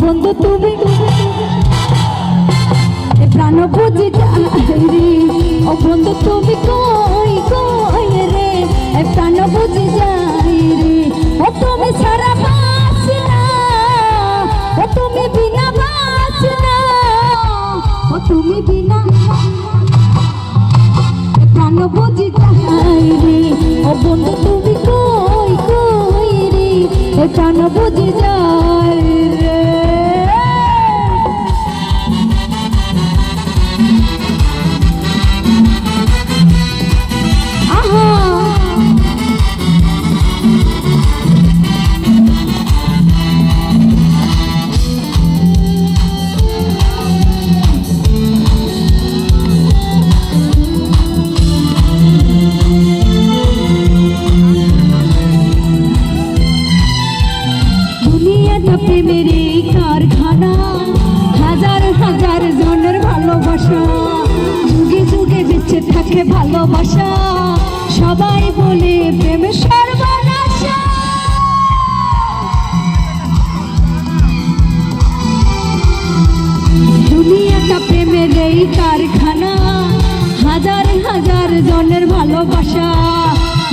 বন্ধু তুমি। প্রাণ বুঝি রে। ও বন্ধু তুমি কই কই রে? প্রাণ বুঝি যাই রে। ও তুমি সারা বাসি ও তুমি বিনা বাসি ও তুমি বিনা প্রাণ বুঝি যাই রে। ও বন্ধু তুমি কই কই রে? প্রাণ বুঝি যাই থাকে ভালোবাসা, সবাই বলে প্রেম সর্বনাশা। দুনিয়াটা প্রেমের এই কারখানা, হাজার হাজার জনের ভালোবাসা।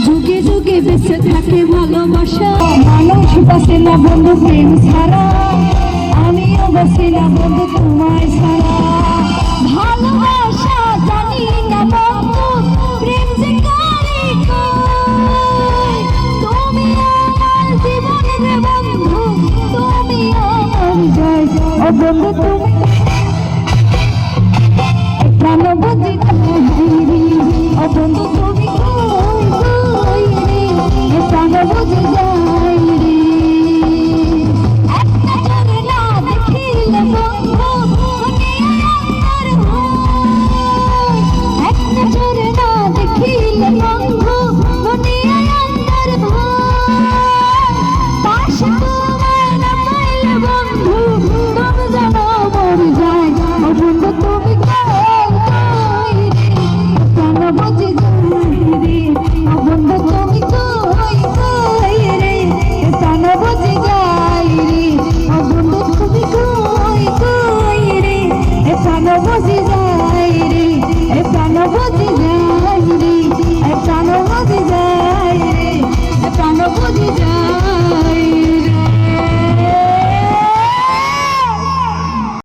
যুগে যুগে বেঁচে থাকে ভালোবাসা। মানুষ বাসে না বন্ধু প্রেম ছাড়া। আমিও বাসি না বন্ধু তোমায় ছাড়া। ও বন্ধু তুমি প্রাণ বুঝি তুমি ও